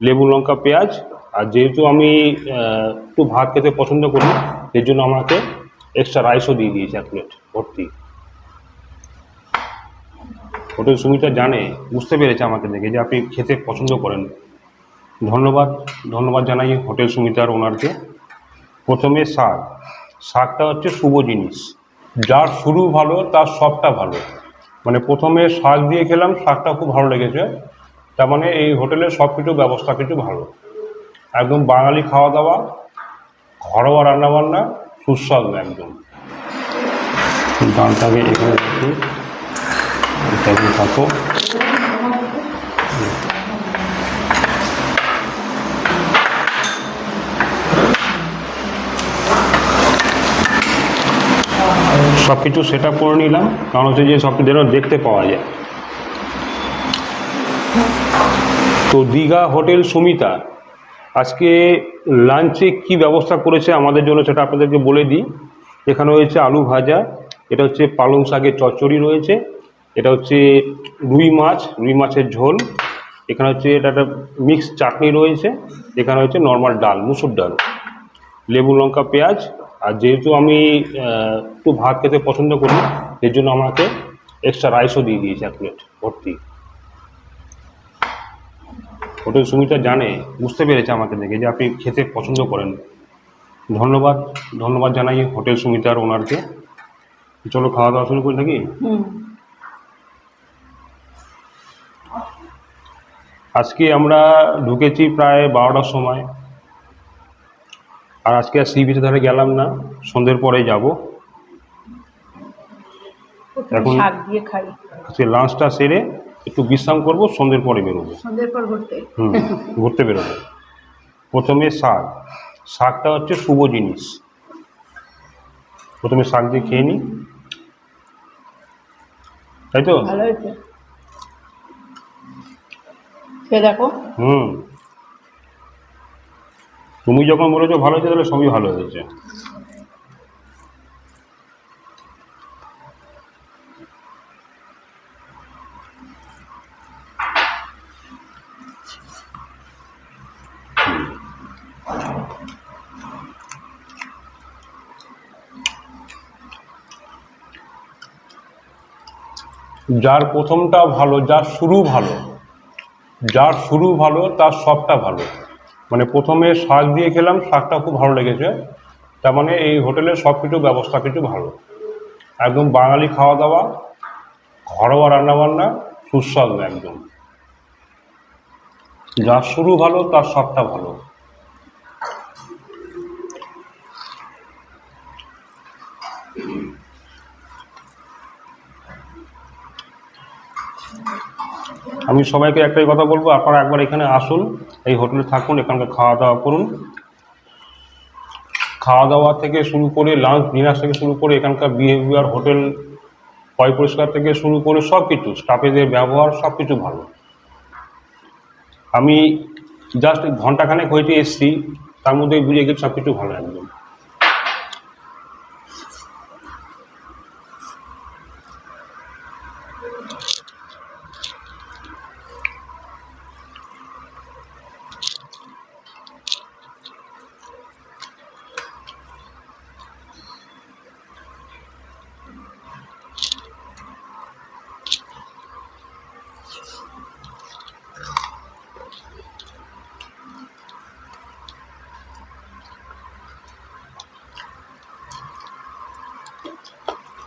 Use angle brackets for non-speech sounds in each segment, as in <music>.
লেবু, লঙ্কা, পেঁয়াজ। আর যেহেতু আমি একটু ভাত খেতে পছন্দ করি এর জন্য আমাকে এক্সট্রা রাইসও দিয়ে দিয়েছে এক প্লেট ভর্তি। হোটেল সুমিতা জানে, বুঝতে পেরেছে আমাকে দেখে যে আপনি খেতে পছন্দ করেন। ধন্যবাদ ধন্যবাদ জানাই হোটেল সুমিতার ওনারকে। প্রথমে শাক। শাকটা হচ্ছে শুভ জিনিস। যার শুরু ভালো, তার সবটা ভালো। মানে প্রথমে শাক দিয়ে খেলাম, শাকটা খুব ভালো লেগেছে। তার মানে এই হোটেলের সব কিছু ব্যবস্থা কিছু ভালো। একদম বাঙালি খাওয়া দাওয়া, ঘরোয়া রান্নাবান্না, সুস্বাদু একদম। এখানে রাখি থাকো। সব কিছু সেট আপ করে নিলাম, কারণ হচ্ছে যে সব কিছু দেখতে পাওয়া যায়। তো দীঘা হোটেল সুমিতা, আজকে লাঞ্চে কি ব্যবস্থা করেছে আমাদের জন্য সেটা আপনাদেরকে বলে দিই। এখানে রয়েছে আলু ভাজা, এটা হচ্ছে পালং শাকের চচ্চড়ি রয়েছে, এটা হচ্ছে রুই মাছ, রুই মাছের ঝোল, এখানে হচ্ছে এটা একটা মিক্স চাটনি রয়েছে, এখানে হচ্ছে নর্মাল ডাল, মুসুর ডাল, লেবু লঙ্কা, পেঁয়াজ, আর যেহেতু আমি একটু ভাত খেতে পছন্দ করি, এর জন্য আমাকে এক্সট্রা রাইসও দিয়ে দিয়েছে এক প্লেট ভর্তি। হোটেল সুমিতা জানে বুঝতে পেরেছে আমাকে দেখে যে আপনি খেতে পছন্দ করেন। ধন্যবাদ ধন্যবাদ জানাই হোটেল সুমিতার ওনারকে। চলো খাওয়া দাওয়া শুরু করি নাকি আজকে আমরা ঢুকেছি প্রায় বারোটার সময়। আর আজকে আর সি বিচের ধারে গেলাম না সন্ধ্যের পরে যাব। এখন- আজকে লাঞ্চটা সেরে একটু বিশ্রাম করব সন্ধ্যের পরে বেরোবো। সন্ধ্যের পর ঘুরতে। হুম ঘুরতে বেরোবো। প্রথমে শাক। শাকটা হচ্ছে শুভ জিনিস। প্রথমে শাক দিয়ে খেয়ে নিই। তাই তো? ভালো হয়েছে? খেয়ে দেখো। হুম। তুমি যখন বলেছ ভালো হয়েছে তাহলে সবই ভালো হয়েছে। যার প্রথমটা ভালো, যার শুরু ভালো, যার শুরু ভালো, তার সবটা ভালো। মানে প্রথমে শাক দিয়ে খেলাম, শাকটা খুব ভালো লেগেছে। তার মানে এই হোটেলের সব কিছু ব্যবস্থা কিছু ভালো। একদম বাঙালি খাওয়া দাওয়া ঘরোয়া রান্নাবান্না, সুস্বাদু একদম। যার শুরু ভালো, তার সবটা ভালো। আমি সবাইকে একটাই কথা বলব, আপনারা একবার এখানে আসুন, এই হোটেলে থাকুন এখানকার খাওয়া দাওয়া করুন। খাওয়া দাওয়া থেকে শুরু করে লাঞ্চ, ডিনার থেকে শুরু করে এখানকার বিহেভিয়ার, হোটেল, পয় পরিষ্কার থেকে শুরু করে সব কিছু স্টাফেদের ব্যবহার সব কিছু ভালো। আমি জাস্ট ঘন্টাখানেক হয়েছে এসছি, তার মধ্যে বুঝে গেছি সব কিছু ভালো একদম।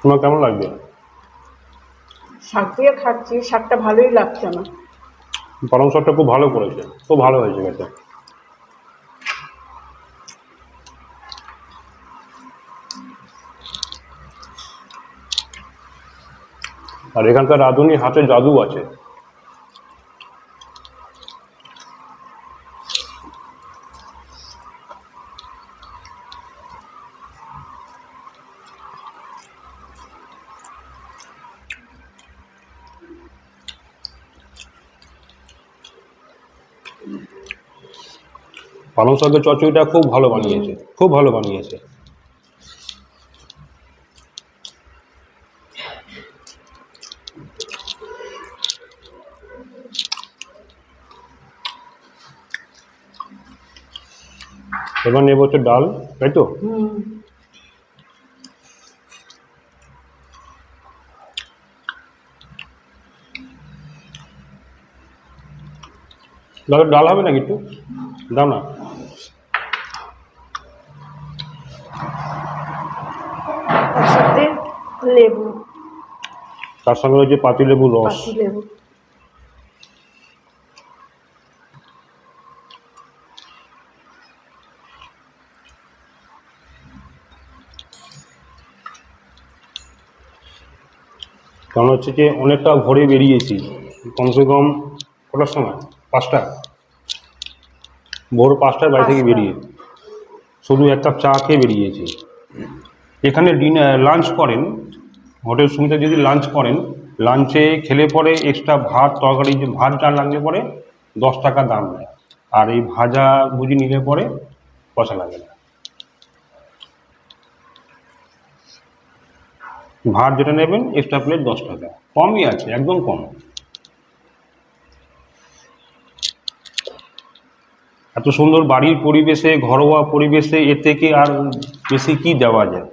তোমার কেমন লাগবে? শাক দিয়ে খাচ্ছি শাকটা ভালোই লাগছে না পালং শাকটা খুব ভালো করেছে খুব ভালো হয়েছে গেছে আর এখানকার রাঁধুনি হাতে জাদু আছে। পালং শাকের চচ্চড়িটা খুব ভালো বানিয়েছে, খুব ভালো বানিয়েছে। এবার নেব হচ্ছে ডাল, তাই তো? ডাল হবে নাকি একটু? দাও না। লেবু। তার সঙ্গে রয়েছে রস। পাতি লেবু। কারণ হচ্ছে যে অনেকটা ভোরে বেরিয়েছি কমসে কম কটার সময়? পাঁচটা। ভোর পাঁচটার বাড়ি থেকে। বেরিয়ে। শুধু এক কাপ চা খেয়ে বেরিয়েছে। এখানে ডিনার লাঞ্চ করেন। হোটেল সুমিতা যদি লাঞ্চ করেন লাঞ্চে খেলে পরে এক্সট্রা ভাত তরকারি যে ভাত যা লাগলে পরে দশ টাকা দাম নেয়। আর এই ভাজা ভুজি নিলে পরে পয়সা লাগে না। ভাত যেটা নেবেন এক্সট্রা প্লেট দশ টাকা। কমই আছে একদম কম। এত সুন্দর বাড়ির পরিবেশে ঘরোয়া পরিবেশে এর থেকে আর বেশি কি দেওয়া যায়?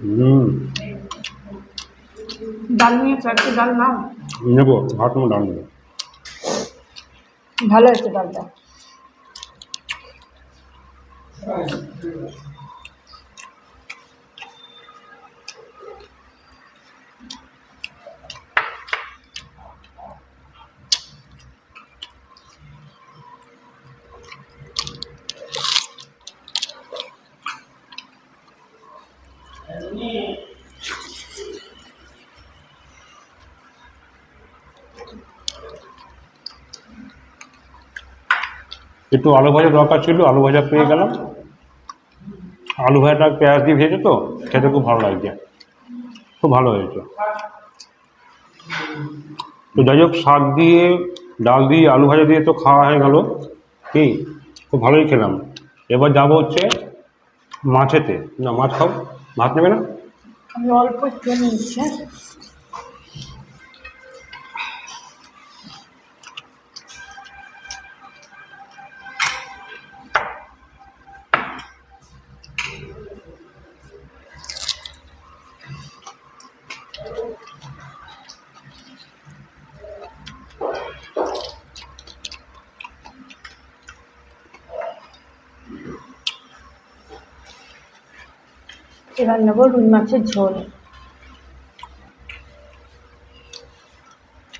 হুম। ডাল নিয়ে চারটে ডাল নাও। নেব ভাত ডাল নেব। ভালো হয়েছে ডালটা। একটু আলু ভাজা দরকার ছিল আলু ভাজা পেয়ে গেলাম। আলু ভাজাটা পেঁয়াজ দিয়ে ভেজে তো? খেতে খুব ভালো লাগছে। খুব ভালো হয়েছে। তো যাই হোক, শাক দিয়ে, ডাল দিয়ে আলু ভাজা দিয়ে তো খাওয়া হয়ে গেল। কি? খুব ভালোই খেলাম। এবার যাব হচ্ছে মাছেতে। না, মাছ খাও। ভাত নেবে না? অল্প এবার নেব রুই মাছের ঝোল।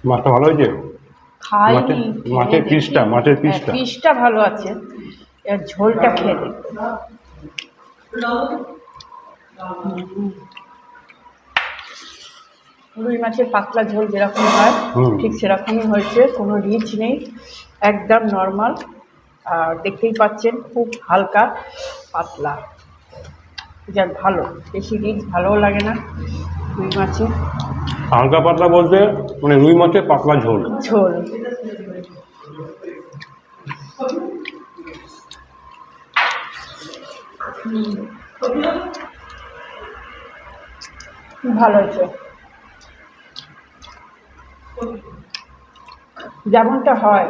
মাছটা ভালো হয়েছে? খাইনি মাছের-। পিসটা, মাছের হ্যাঁ, পিসটা। পিসটা ভালো আছে। এবার ঝোলটা খেয়ে রুই মাছের পাতলা ঝোল যেরকম হয় ঠিক সেরকমই হয়েছে কোনো রিচ নেই একদম নর্মাল। আর দেখতেই পাচ্ছেন খুব হালকা পাতলা। যাক ভালো। বেশি রিচ ভালোও লাগে না রুই মাছে। হালকা পাতলা বলতে মানে রুই মাছের পাতলা ঝোল। ঝোল। ভালো হয়েছে। যেমনটা হয়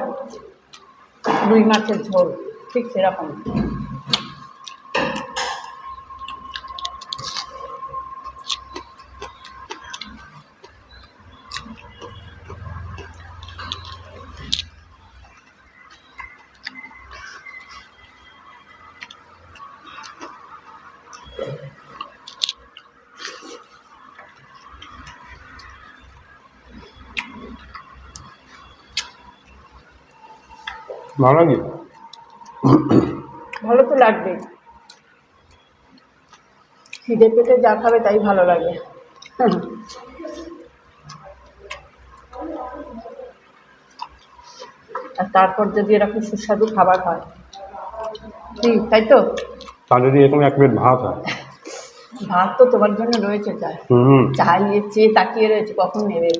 রুই মাছের ঝোল ঠিক সেরকম। ভালো লাগে ভালো তো লাগবে। খিদে পেটে যা খাবে তাই ভালো লাগে। আর তারপর যদি এরকম সুস্বাদু খাবার হয়। কি তাই তো? তা যদি এরকম এক প্লেট ভাত হয়। ভাত তো তোমার জন্য রয়েছে চা হুম চা নিয়ে চেয়ে তাকিয়ে রয়েছে কখন নেবে?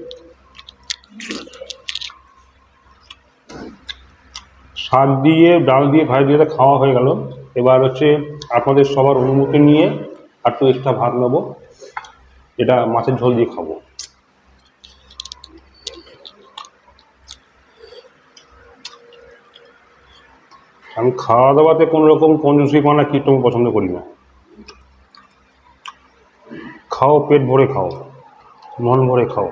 শাক দিয়ে, ডাল দিয়ে ভাজা দিয়ে খাওয়া হয়ে গেল। এবার হচ্ছে আপনাদের সবার অনুমতি নিয়ে আর একটু এক্সট্রা ভাত নেব। এটা মাছের ঝোল দিয়ে খাব। আমি খাওয়া দাওয়াতে কোনো রকম কঞ্জুসি পানা কীর্তন পছন্দ করি না। খাও, পেট ভরে খাও, মন ভরে খাও।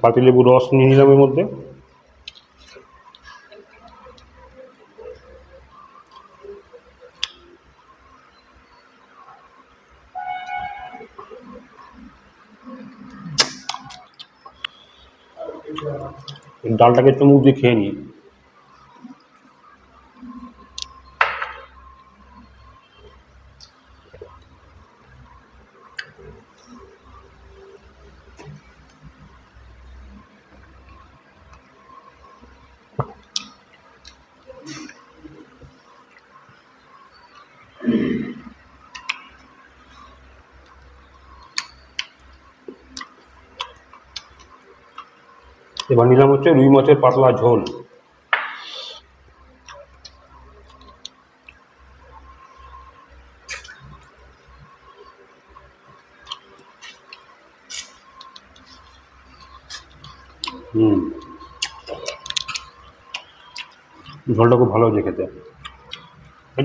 একটু পাতিলেবু রস নিয়ে নিলাম এর মধ্যে। ডালটাকে চুমুক দিয়ে খেয়ে নিই। এবার নিলাম হচ্ছে রুই মাছের পাতলা ঝোল। হুম। ঝোলটা খুব ভালো হয়েছে খেতে। তাই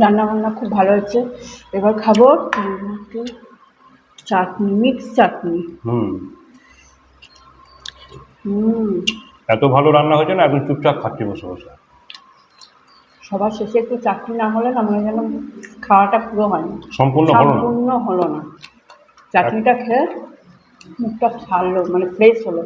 রান্না বান্না খুব ভালো হয়েছে। এবার খাব চাটনি মিক্স চাটনি। হুম। হুম। এত ভালো রান্না হয়েছে না একদম চুপচাপ খাচ্ছি বসে বসে। সবার শেষে একটু চাটনি না হলে না মনে যেন খাওয়াটা পুরো হয়নি। সম্পূর্ণ হলো না? সম্পূর্ণ হলো না। চাটনিটা খেয়ে মুখটা ছাড়লো মানে ফ্রেশ হলো।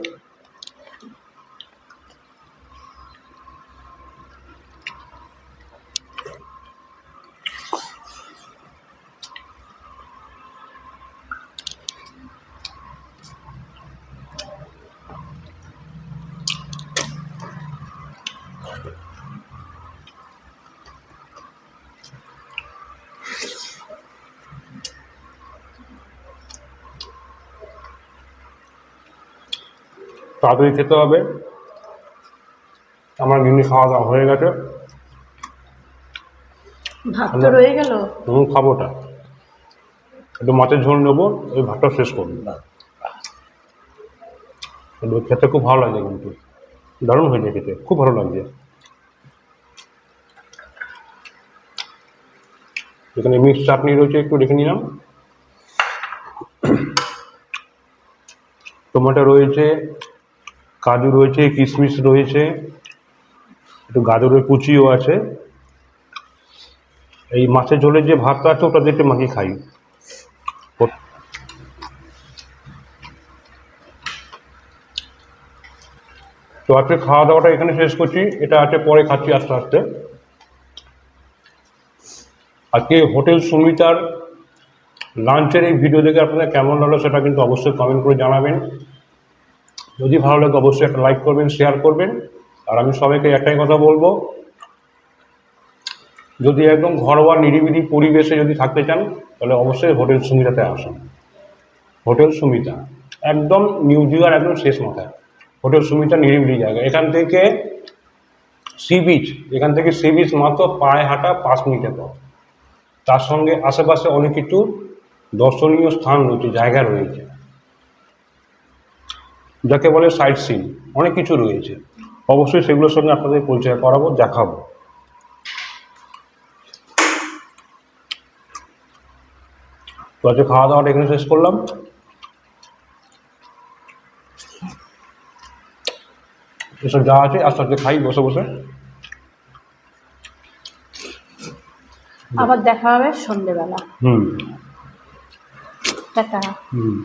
তাড়াতাড়ি খেতে হবে। আমার গিন্নি খাওয়া দাওয়া হয়ে গেছে। ভাত তো রয়ে গেল? হুম খাবোটা একটু মাছের ঝোল নেব ওই ভাতটা শেষ করব। খেতে খুব ভালো লাগে কিন্তু। দারুণ হয়েছে খেতে খুব ভালো লাগছে। এখানে মিক্স চাটনি রয়েছে একটু রেখে নিলাম। <coughs> টমেটো রয়েছে কাজু রয়েছে, কিশমিশ রয়েছে, একটু গাজরের কুচিও আছে। এই মাছের ঝোলের যে ভাতটা আছে ওটা দিয়ে মাখিয়ে খাই। তো আজকে খাওয়া দাওয়াটা এখানে শেষ করছি। এটা আছে, পরে খাচ্ছি আস্তে আস্তে। আজকে হোটেল সুমিতার লাঞ্চের এই ভিডিও দেখে আপনাদের কেমন লাগল সেটা কিন্তু অবশ্যই কমেন্ট করে জানাবেন। যদি ভালো লাগে অবশ্যই একটা লাইক করবেন শেয়ার করবেন। আর আমি সবাইকে একটাই কথা বলব, যদি একদম ঘরোয়া নিরিবিলি পরিবেশে যদি থাকতে চান, তাহলে অবশ্যই হোটেল সুমিতাতে আসুন। হোটেল সুমিতা, একদম নিউ দিঘার একদম শেষ মাথায়। হোটেল সুমিতা নিরিবিলি জায়গা। এখান থেকে সি বিচ এখান থেকে সি বিচ মাত্র পায়ে হাঁটা পাঁচ মিনিটের পর তার সঙ্গে আশেপাশে অনেক কিছু দর্শনীয় স্থান রয়েছে, জায়গা রয়েছে। যাকে বলে সাইট সিন অনেক কিছু রয়েছে। অবশ্যই সেগুলোর সঙ্গে আপনাদের পরিচয় করাবো দেখাবো। তো আজকে খাওয়া দাওয়াটা এখানে শেষ করলাম। এসব যা আছে আস্তে আস্তে খাই বসে বসে। আবার দেখা হবে সন্ধেবেলা। হুম। টাটা। হুম।